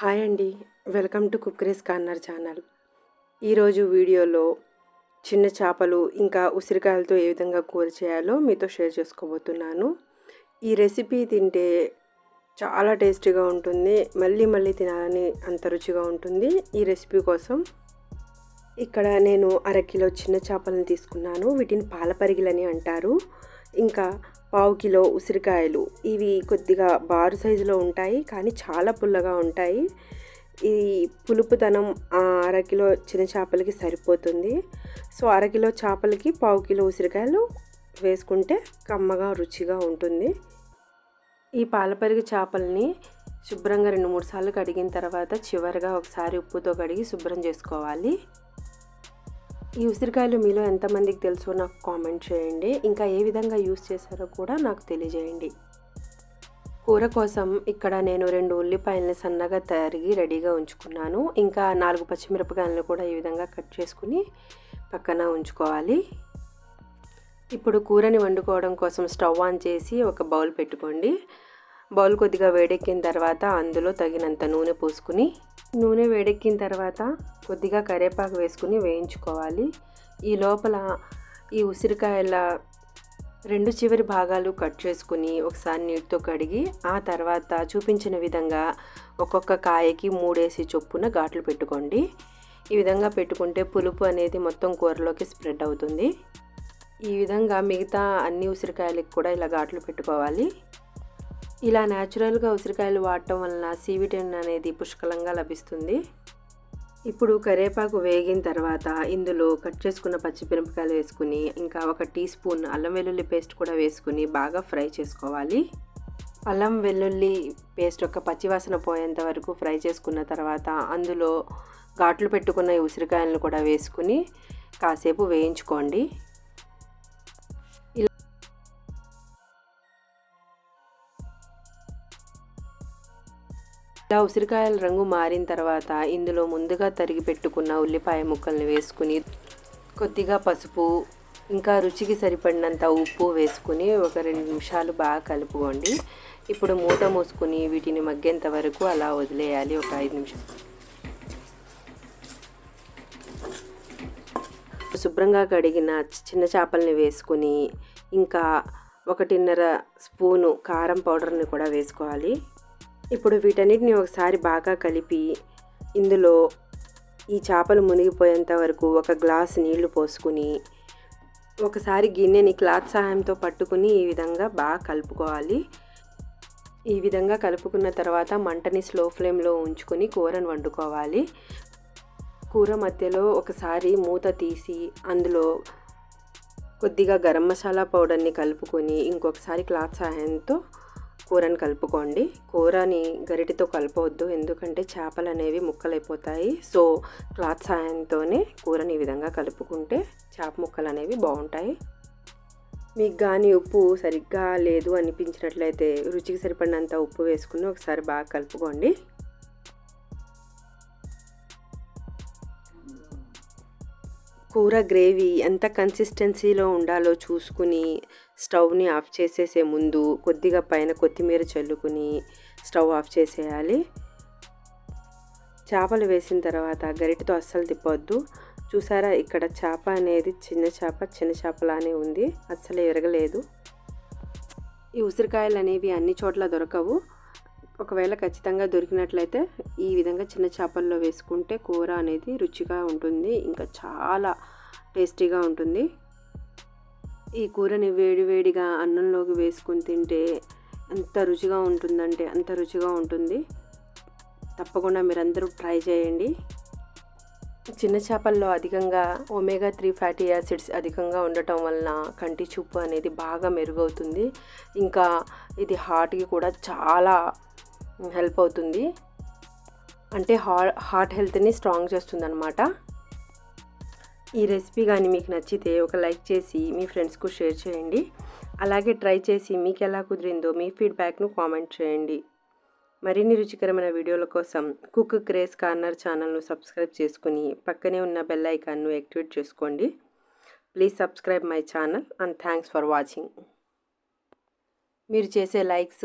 Hi అండి. Welcome to cook craze corner channel. ఈరోజు వీడియోలో చిన్న చేపలు ఇంకా ఉసిరికాయలతో ఏ విధంగా కూర చేయాలో మీతో షేర్ చేసుకోబోతున్నాను. ఈ రెసిపీ తింటే చాలా టేస్టీగా ఉంటుంది. మళ్ళీ మళ్ళీ తినాలని అంత రుచిగా ఉంటుంది ఈ రెసిపీ కోసం. ఇక్కడ నేను అరకిలో చిన్న చేపలను తీసుకున్నాను. వీటిని పాలపరిగిలని అంటారు. ఇంకా పావు కిలో ఉసిరికాయలు. ఇవి కొద్దిగా బారు సైజులో ఉంటాయి కానీ చాలా పుల్లగా ఉంటాయి. ఈ పులుపుతనం అరకిలో చిన్న చేపలకి సరిపోతుంది. సో అరకిలో చేపలకి పావు కిలో ఉసిరికాయలు వేసుకుంటే కమ్మగా రుచిగా ఉంటుంది. ఈ పాలపరిగి చేపల్ని శుభ్రంగా రెండు మూడు సార్లు కడిగిన తర్వాత చివరిగా ఒకసారి ఉప్పుతో కడిగి శుభ్రం చేసుకోవాలి. ఈ ఉసిరికాయలు మీలో ఎంతమందికి తెలుసో నాకు కామెంట్ చేయండి. ఇంకా ఏ విధంగా యూస్ చేశారో కూడా నాకు తెలియజేయండి. కూర కోసం ఇక్కడ నేను రెండు ఉల్లిపాయలని సన్నగా తరిగి రెడీగా ఉంచుకున్నాను. ఇంకా నాలుగు పచ్చిమిరపకాయలను కూడా ఈ విధంగా కట్ చేసుకుని పక్కన ఉంచుకోవాలి. ఇప్పుడు కూరని వండుకోవడం కోసం స్టవ్ ఆన్ చేసి ఒక బౌల్ పెట్టుకోండి. బౌల్ కొద్దిగా వేడెక్కిన తర్వాత అందులో తగినంత నూనె పోసుకుని నూనె వేడెక్కిన తర్వాత కొద్దిగా కరివేపాకు వేసుకుని వేయించుకోవాలి. ఈ లోపల ఈ ఉసిరికాయల రెండు చివరి భాగాలు కట్ చేసుకుని ఒకసారి నీటితో కడిగి ఆ తర్వాత చూపించిన విధంగా ఒక్కొక్క కాయకి మూడేసి చొప్పున ఘాట్లు పెట్టుకోండి. ఈ విధంగా పెట్టుకుంటే పులుపు అనేది మొత్తం కూరలోకి స్ప్రెడ్ అవుతుంది. ఈ విధంగా మిగతా అన్ని ఉసిరికాయలకి కూడా ఇలా ఘాట్లు పెట్టుకోవాలి. ఇలా న్యాచురల్గా ఉసిరికాయలు వాడటం వలన సి విటమిన్ అనేది పుష్కలంగా లభిస్తుంది. ఇప్పుడు కరివేపాకు వేగిన తర్వాత ఇందులో కట్ చేసుకున్న పచ్చిమిరపకాయలు వేసుకుని ఇంకా ఒక టీ స్పూన్ అల్లం వెల్లుల్లి పేస్ట్ కూడా వేసుకుని బాగా ఫ్రై చేసుకోవాలి. అల్లం వెల్లుల్లి పేస్ట్ యొక్క పచ్చివాసన పోయేంత వరకు ఫ్రై చేసుకున్న తర్వాత అందులో ఘాట్లు పెట్టుకున్న ఉసిరికాయలను కూడా వేసుకుని కాసేపు వేయించుకోండి. ఇలా ఉసిరికాయల రంగు మారిన తర్వాత ఇందులో ముందుగా తరిగి పెట్టుకున్న ఉల్లిపాయ ముక్కల్ని వేసుకుని కొద్దిగా పసుపు ఇంకా రుచికి సరిపడినంత ఉప్పు వేసుకుని ఒక రెండు నిమిషాలు బాగా కలుపుకోండి. ఇప్పుడు మూత మూసుకుని వీటిని మగ్గేంత వరకు అలా వదిలేయాలి ఒక ఐదు నిమిషాలు. శుభ్రంగా కడిగిన చిన్న చేపల్ని వేసుకుని ఇంకా ఒకటిన్నర స్పూను కారం పౌడర్ని కూడా వేసుకోవాలి. ఇప్పుడు వీటన్నిటిని ఒకసారి బాగా కలిపి ఇందులో ఈ చేపలు మునిగిపోయేంత వరకు ఒక గ్లాస్ నీళ్ళు పోసుకుని ఒకసారి గిన్నెని క్లాత్ సహాయంతో పట్టుకుని ఈ విధంగా బాగా కలుపుకోవాలి. ఈ విధంగా కలుపుకున్న తర్వాత మంటని స్లో ఫ్లేమ్లో ఉంచుకొని కూరను వండుకోవాలి. కూర మధ్యలో ఒకసారి మూత తీసి అందులో కొద్దిగా గరం మసాలా పౌడర్ని కలుపుకొని ఇంకొకసారి క్లాత్ సహాయంతో కూరని కలుపుకోండి. కూరని గరిటితో కలపవద్దు. ఎందుకంటే చేపలు అనేవి ముక్కలైపోతాయి. సో క్లాత్ సాయంతోనే కూరని ఈ విధంగా కలుపుకుంటే చేప ముక్కలు అనేవి బాగుంటాయి. మీకు కానీ ఉప్పు సరిగ్గా లేదు అనిపించినట్లయితే రుచికి సరిపడినంత ఉప్పు వేసుకుని ఒకసారి బాగా కలుపుకోండి. కూర గ్రేవీ ఎంత కన్సిస్టెన్సీలో ఉండాలో చూసుకుని స్టవ్ని ఆఫ్ చేసేసే ముందు కొద్దిగా పైన కొత్తిమీర చల్లుకుని స్టవ్ ఆఫ్ చేసేయాలి. చేపలు వేసిన తర్వాత గరిటతో అస్సలు తిప్పొద్దు. చూసారా ఇక్కడ చేప అనేది చిన్న చేప చిన్న చేపలానే ఉంది. అస్సలు ఎరగలేదు. ఈ ఉసిరికాయలు అనేవి అన్ని చోట్ల దొరకవు. ఒకవేళ ఖచ్చితంగా దొరికినట్లయితే ఈ విధంగా చిన్న చేపల్లో వేసుకుంటే కూర అనేది రుచిగా ఉంటుంది ఇంకా చాలా టేస్టీగా ఉంటుంది. ఈ కూరని వేడివేడిగా అన్నంలోకి వేసుకుని తింటే ఎంత రుచిగా ఉంటుందంటే అంత రుచిగా ఉంటుంది. తప్పకుండా మీరందరూ ట్రై చేయండి. చిన్న చేపల్లో అధికంగా ఒమేగా త్రీ ఫ్యాటీ యాసిడ్స్ అధికంగా ఉండటం వలన కంటి చూపు అనేది బాగా మెరుగవుతుంది. ఇంకా ఇది హార్ట్కి కూడా చాలా హెల్ప్ అవుతుంది. అంటే హా హార్ట్ హెల్త్ని స్ట్రాంగ్ చేస్తుంది అనమాట ఈ రెసిపీ కానీ మీకు నచ్చితే ఒక లైక్ చేసి మీ ఫ్రెండ్స్కు షేర్ చేయండి. అలాగే ట్రై చేసి మీకు ఎలా కుదిరిందో మీ ఫీడ్బ్యాక్ను కామెంట్ చేయండి. మరిన్ని రుచికరమైన వీడియోల కోసం కుక్ క్రేస్ కార్నర్ ఛానల్ను సబ్స్క్రైబ్ చేసుకుని పక్కనే ఉన్న బెల్ ఐకాన్ను యాక్టివేట్ చేసుకోండి. Please subscribe my channel and thanks for watching. మీరు చేసే లైక్స్